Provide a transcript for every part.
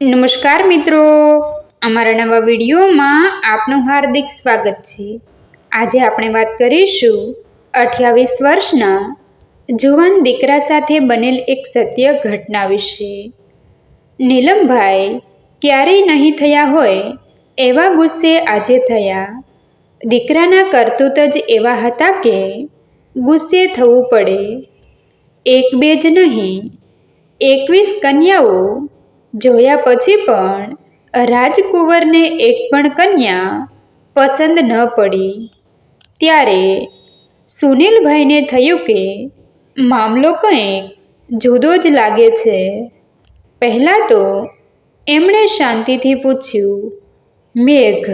નમસ્કાર મિત્રો. અમારા નવા વિડીયોમાં આપનું હાર્દિક સ્વાગત છે. આજે આપણે વાત કરીશું અઠ્યાવીસ વર્ષના જુવાન દીકરા સાથે બનેલ એક સત્ય ઘટના વિશે. નીલમભાઈ ક્યારેય નહીં થયા હોય એવા ગુસ્સે આજે થયા. દીકરાના કરતૂત જ એવા હતા કે ગુસ્સે થવું પડે. એક બે જ નહીં, એકવીસ કન્યાઓ જોયા પછી પણ રાજકુંવરને એક પણ કન્યા પસંદ ન પડી. ત્યારે સુનિલભાઈને થયું કે મામલો કંઈક જુદો જ લાગે છે. પહેલાં તો એમણે શાંતિથી પૂછ્યું, મેઘ,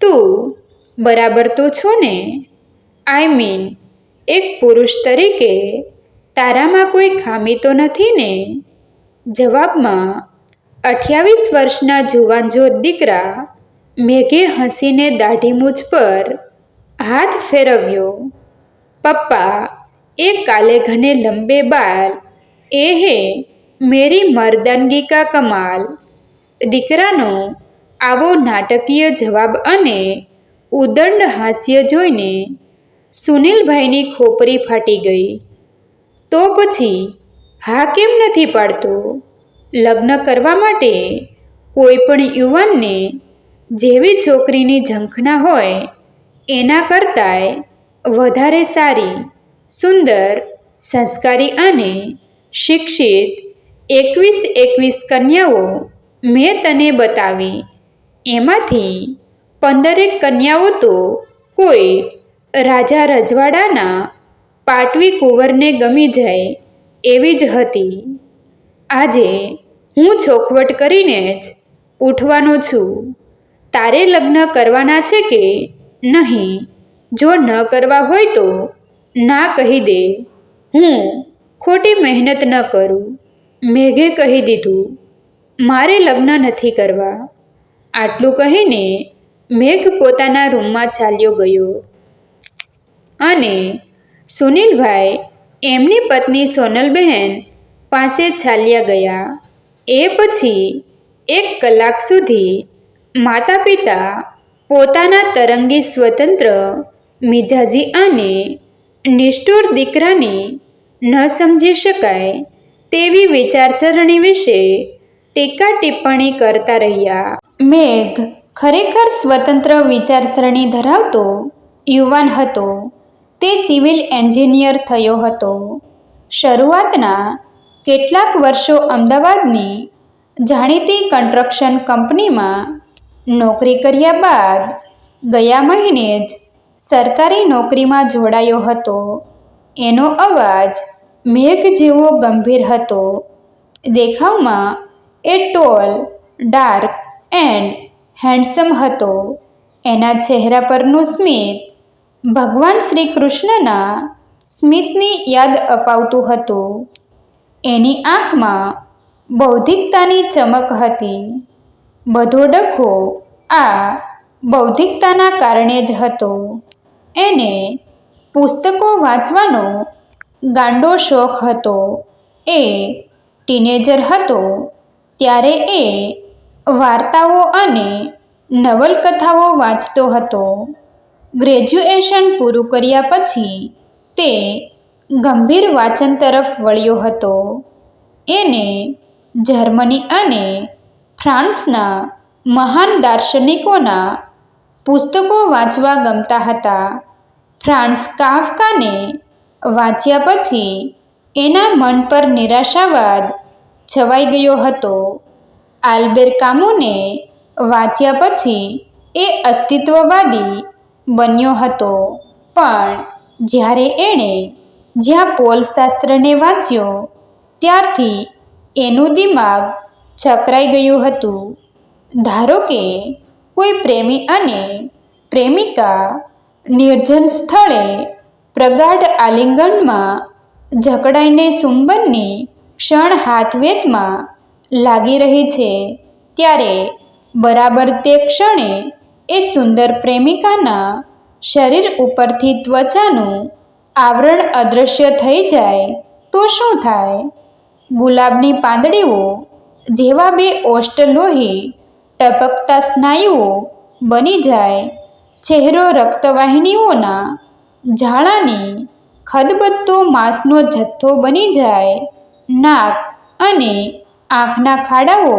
તું બરાબર તો છો ને? આઈ મીન, એક પુરુષ તરીકે તારામાં કોઈ ખામી તો નથી ને? જવાબમાં અઠ્યાવીસ વર્ષના જુવાન જોત દીકરા મેઘે હસીને દાઢી મૂછ પર હાથ ફેરવ્યો. પપ્પા, એ કાલે ઘને લંબે બાલ, એ હે મેરી મર્દાનગી કા કમાલ. દીકરાનો આવો નાટકીય જવાબ અને ઉદંડ હાસ્ય જોઈને સુનિલભાઈની ખોપરી ફાટી ગઈ. તો પછી હા કેમ નથી પાડતો? લગ્ન કરવા માટે કોઈપણ યુવાનને જેવી છોકરીની ઝંખના હોય, એના કરતાંય વધારે સારી, સુંદર, સંસ્કારી અને શિક્ષિત એકવીસ એકવીસ કન્યાઓ મેં તને બતાવી. એમાંથી પંદરેક કન્યાઓ તો કોઈ રાજા રજવાડાના પાટવી કુંવરને ગમી જાય એવી જ હતી. આજે હું ચોખવટ કરીને જ ઉઠવાનો છું. તારે લગ્ન કરવાના છે કે નહીં? જો ન કરવા હોય તો ના કહી દે. હું ખોટી મહેનત ન કરું. મેઘે કહી દીધું, મારે લગ્ન નથી કરવા. આટલું કહીને મેઘ પોતાના રૂમમાં ચાલ્યો ગયો. અને સુનિલભાઈ એમની પત્ની સોનલબહેન પાસે ચાલ્યા ગયા. એ પછી એક કલાક સુધી માતા પિતા પોતાના તરંગી સ્વતંત્ર મિજાજી અને નિષ્ઠુર દીકરાને ન સમજી શકાય તેવી વિચારસરણી વિશે ટીકા ટિપ્પણી કરતા રહ્યા. મેઘ ખરેખર સ્વતંત્ર વિચારસરણી ધરાવતો યુવાન હતો. તે સિવિલ એન્જિનિયર થયો હતો. શરૂઆતના કેટલાક વર્ષો અમદાવાદની જાણીતી કન્સ્ટ્રક્શન કંપનીમાં નોકરી કર્યા બાદ ગયા મહિને જ સરકારી નોકરીમાં જોડાયો હતો. એનો અવાજ મેઘ જેવો ગંભીર હતો. દેખાવમાં એ ટોલ, ડાર્ક એન્ડ હેન્ડસમ હતો. એના ચહેરા પરનું સ્મિત ભગવાન શ્રી કૃષ્ણના સ્મિતની યાદ અપાવતું હતું. એની આંખમાં બૌદ્ધિકતાની ચમક હતી. બધો ડખો આ બૌદ્ધિકતાના કારણે જ હતો. એને પુસ્તકો વાંચવાનો ગાંડો શોખ હતો. એ ટીનેજર હતો. ત્યારે એ વાર્તાઓ અને નવલકથાઓ વાંચતો હતો. ગ્રેજ્યુએશન પૂરું કર્યા પછી તે ગંભીર વાંચન તરફ વળ્યો હતો. એને જર્મની અને ફ્રાન્સના મહાન દાર્શનિકોના પુસ્તકો વાંચવા ગમતા હતા. ફ્રાન્સ કાફકાને વાંચ્યા પછી એના મન પર નિરાશાવાદ છવાઈ ગયો હતો. આલ્બેર કામુને વાંચ્યા પછી એ અસ્તિત્વવાદી બન્યો હતો. પણ જ્યારે એણે જ્યાં પોલશાસ્ત્રને વાંચ્યો, ત્યારથી એનું દિમાગ ચકરાઈ ગયું હતું. ધારો કે કોઈ પ્રેમી અને પ્રેમિકા નિર્જન સ્થળે પ્રગાઢ આલિંગનમાં જકડાઈને સુંબનની ક્ષણ હાથવેતમાં લાગી રહી છે, ત્યારે બરાબર તે ક્ષણે એ સુંદર પ્રેમિકાના શરીર ઉપરથી ત્વચાનું આવરણ અદૃશ્ય થઈ જાય તો શું થાય? ગુલાબની પાંદડીઓ જેવા બે ઓષ્ટ લોહી ટપકતા સ્નાયુઓ બની જાય. ચહેરો રક્તવાહિનીઓના ઝાડાની ખદબદતો માંસનો જથ્થો બની જાય. નાક અને આંખના ખાડાઓ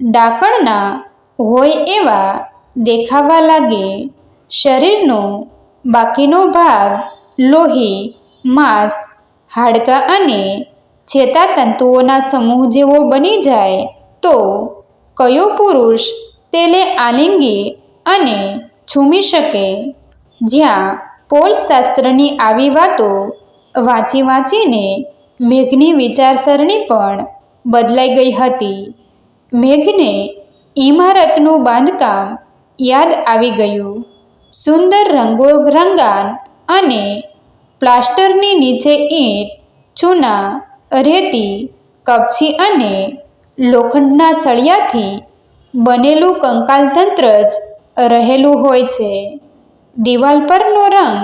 ડાકણના હોય એવા દેખાવા લાગે. શરીરનો બાકીનો ભાગ લોહી, માંસ, હાડકાં અને ચેતાતંતુઓના સમૂહ જેવો બની જાય તો કયો પુરુષ તેને આલિંગી અને છૂમી શકે? જ્યાં પોલશાસ્ત્રની આવી વાતો વાંચી વાંચીને મેઘની વિચારસરણી પણ બદલાઈ ગઈ હતી. મેઘને ઇમારતનું બાંધકામ યાદ આવી ગયું. સુંદર રંગો રંગાન અને પ્લાસ્ટરની નીચે ઈંટ, ચૂના, રેતી, કપચી અને લોખંડના સળિયાથી બનેલું કંકાલતંત્ર જ રહેલું હોય છે. દિવાલ પરનો રંગ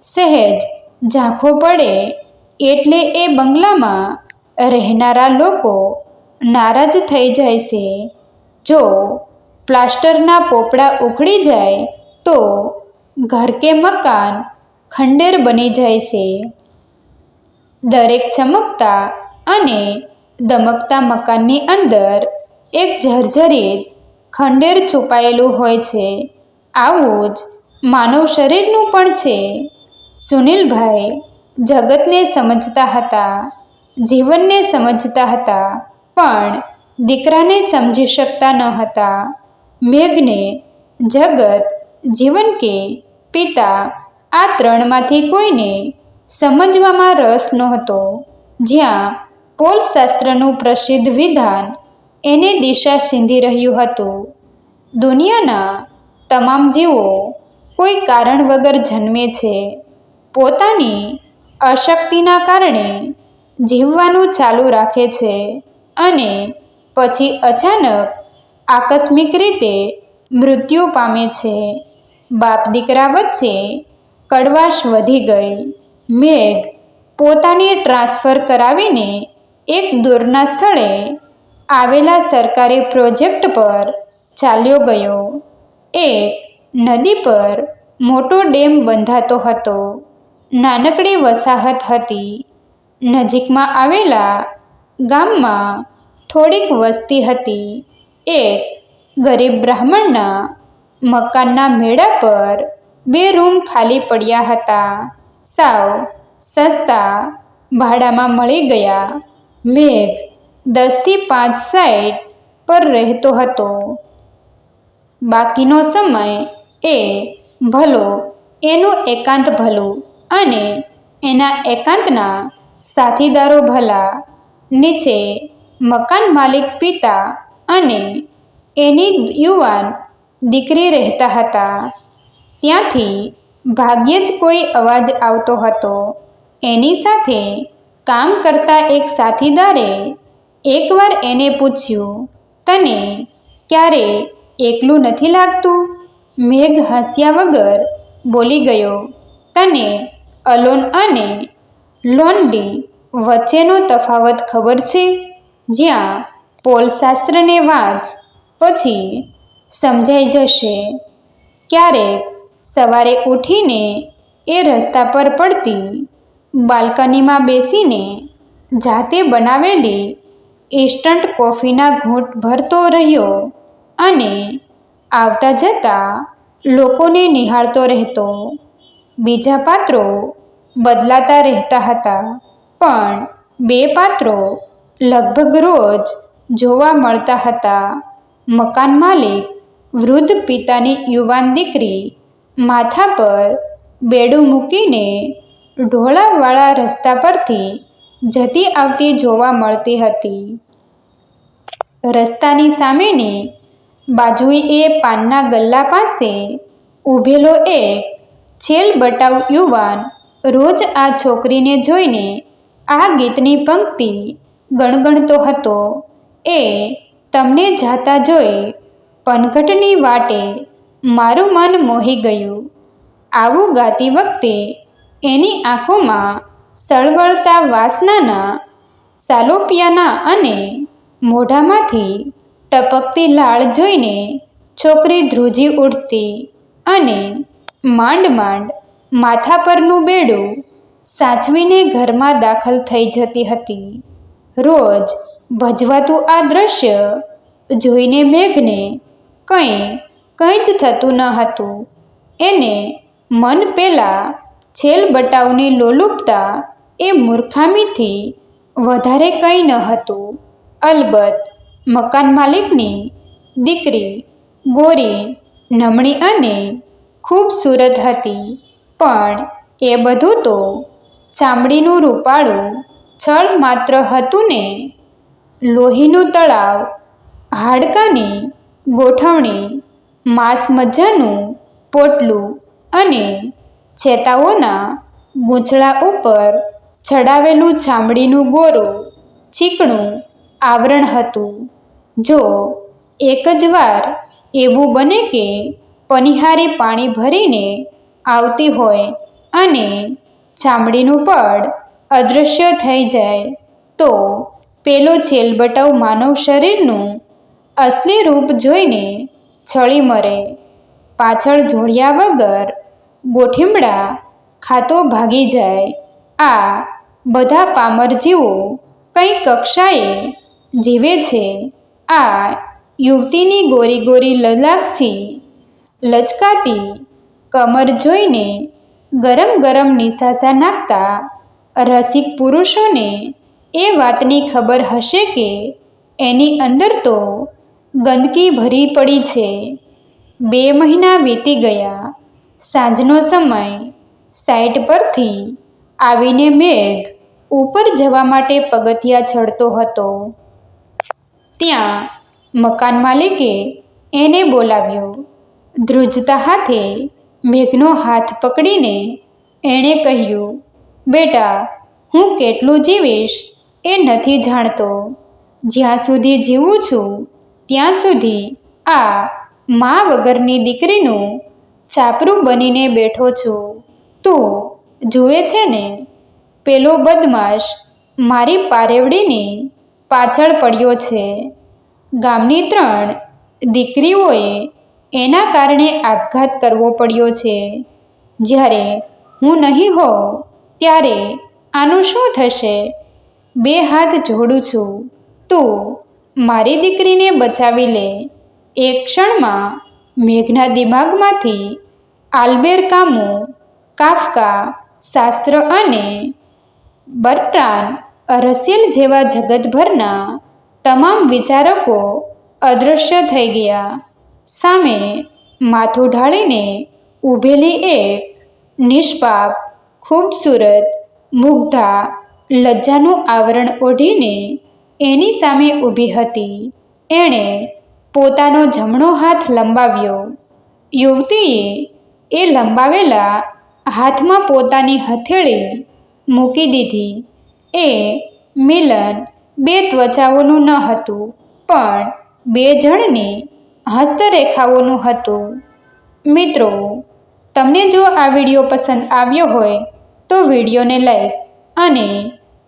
સહેજ ઝાંખો પડે એટલે એ બંગલામાં રહેનારા લોકો નારાજ થઈ જાય છે. જો પ્લાસ્ટરના પોપડા ઉખડી જાય તો ઘર કે મકાન ખંડેર બની જાય છે. દરેક ચમકતા અને દમકતા મકાનની અંદર એક જર્જરિત ખંડેર છુપાયેલું હોય છે. આવું જ માનવ શરીરનું પણ છે. સુનિલભાઈ જગતને સમજતા હતા, જીવનને સમજતા હતા, પણ દીકરાને સમજી શકતા ન હતા. મેઘને જગત જીવન કે પિતા આ ત્રણમાંથી કોઈને સમજવામાં રસ નહોતો. જ્યાં પોલશાસ્ત્રનું પ્રસિદ્ધ વિધાન એને દિશા સીંધી રહ્યું હતું. દુનિયાના તમામ જીવો કોઈ કારણ વગર જન્મે છે. પોતાની અશક્તિના કારણે જીવવાનું ચાલુ રાખે છે અને પછી અચાનક આકસ્મિક રીતે મૃત્યુ પામે છે. બાપ દીકરા વચ્ચે કડવાશ વધી ગઈ. મેઘ પોતાની ટ્રાન્સફર કરાવીને એક દૂરના સ્થળે આવેલા સરકારી પ્રોજેક્ટ પર ચાલ્યો ગયો. એક નદી પર મોટો ડેમ બંધાતો હતો. નાનકડી વસાહત હતી. નજીકમાં આવેલા ગામમાં થોડીક વસ્તી હતી. એક ગરીબ બ્રાહ્મણના મકાનના મેળા પર બે રૂમ ખાલી પડ્યા હતા. સાવ સસ્તા ભાડામાં મળી ગયા. મેઘ દસથી પાંચ સાઈડ પર રહેતો હતો. બાકીનો સમય એ ભલો, એનું એકાંત ભલું અને એના એકાંતના સાથીદારો ભલા. નીચે મકાન માલિક પિતા અને એની યુવાન દીકરી રહેતા હતા. ત્યાંથી ભાગ્યે જ કોઈ અવાજ આવતો હતો. એની સાથે કામ કરતા એક સાથીદારે એકવાર એને પૂછ્યું, તને ક્યારે એકલું નથી લાગતું? મેઘ હસ્યા વગર બોલી ગયો, તને અલોન અને લોન્ડી વચ્ચેનો તફાવત ખબર છે? જ્યાં પોલશાસ્ત્રને વાંચ, પછી સમજાઈ જશે. ક્યારેક સવારે ઉઠીને એ રસ્તા પર પડતી બાલ્કનીમાં બેસીને જાતે બનાવેલી ઇન્સ્ટન્ટ કોફીના ઘૂંટ ભરતો રહ્યો અને આવતા જતા લોકોને નિહાળતો રહેતો. બીજા પાત્રો બદલાતા રહેતા હતા, પણ બે પાત્રો લગભગ રોજ જોવા મળતા હતા. મકાન માલિક, વૃદ્ધ પિતાની યુવાન દીકરી માથા પર બેડું મૂકીને ઢોળાવાળા રસ્તા પરથી જતી આવતી જોવા મળતી હતી. રસ્તાની સામેની બાજુએ એ પાનના ગલ્લા પાસે ઊભેલો એક છેલ બટાવ યુવાન રોજ આ છોકરીને જોઈને આ ગીતની પંક્તિ ગણગણતો હતો. એ તમને જાતા જોઈ પનઘટની વાટે મારું મન મોહી ગયું. આવું ગાતી વખતે એની આંખોમાં સળવળતા વાસનાના, સાલોપિયાના અને મોઢામાંથી ટપકતી લાળ જોઈને છોકરી ધ્રુજી ઉઠતી અને માંડ માંડ માથા પરનું બેડું સાચવીને ઘરમાં દાખલ થઈ જતી હતી. રોજ ભજવાતું આ દ્રશ્ય જોઈને મેઘને કંઈ કંઈ જ થતું ન હતું. એને મન પેલા છેલ બટાવની લોલુપતા એ મૂર્ખામીથી વધારે કંઈ ન હતું. અલબત્ત મકાન માલિકની દીકરી ગોરી નમણી અને ખૂબસૂરત હતી. પણ એ બધું તો ચામડીનું રૂપાળું છળ માત્ર હતું ને લોહીનું તળાવ, હાડકાની ગોઠવણી માંસ મજાનું પોટલું અને છેતાઓના ગૂંચળા ઉપર ચડાવેલું ચામડીનું ગોરું ચીકણું આવરણ હતું. જો એક જ વાર એવું બને કે પનિહારી પાણી ભરીને આવતી હોય અને ચામડીનું પડ અદૃશ્ય થઈ જાય, તો પેલો છેલબટાવ માનવ શરીરનું અસલી રૂપ જોઈને છળી મરે, પાછળ જોડ્યા વગર ગોઠીમડા ખાતો ભાગી જાય. આ બધા પામર જીવો કઈ કક્ષાએ જીવે છે. આ યુવતીની ગોરી ગોરી લલાકથી લચકાતી કમર જોઈને ગરમ ગરમ નિશાસા નાખતા રસિક પુરુષોને એ વાતની ખબર હશે કે એની અંદર તો ગંદકી ભરી પડી છે. બે મહિના વીતી ગયા. સાંજનો સમય. સાઈટ પરથી આવીને મેઘ ઉપર જવા માટે પગથિયા ચડતો હતો. ત્યાં મકાન માલિકે એને બોલાવ્યો. ધ્રુજતા હાથે મેઘનો હાથ પકડીને એણે કહ્યું, બેટા, હું કેટલું જીવીશ એ નથી જાણતો. જ્યાં સુધી જીવું છું ત્યાં સુધી આ મા વગરની દીકરીનું ચાપરું બનીને બેઠો છું. તું જુએ છે ને, પેલો બદમાશ મારી પારેવડીની પાછળ પડ્યો છે. ગામની ત્રણ દીકરીઓએ એના કારણે આપઘાત કરવો પડ્યો છે. જ્યારે હું નહીં હોઉં, ત્યારે આનું શું થશે? બે હાથ જોડું છું. તું મારી દીકરીને બચાવી લે. એક ક્ષણમાં મેઘના દિમાગમાંથી આલ્બેર કામો, કાફકા, શાસ્ત્ર અને બર્ટ્રાન રસેલ જેવા જગતભરના તમામ વિચારકો અદૃશ્ય થઈ ગયા. સામે માથું ઢાળીને ઊભેલી એક નિષ્પાપ, ખૂબસૂરત, મુગ્ધા, લજ્જાનું આવરણ ઓઢીને એની સામે ઊભી હતી. એણે પોતાનો જમણો હાથ લંબાવ્યો. યુવતીએ એ લંબાવેલા હાથમાં પોતાની હથેળી મૂકી દીધી. એ મિલન બે ત્વચાઓનું ન હતું, પણ બે જણની હસ્તરેખાઓનું હતું. મિત્રો, તમને જો આ વીડિયો પસંદ આવ્યો હોય, તો વિડીયોને લાઈક અને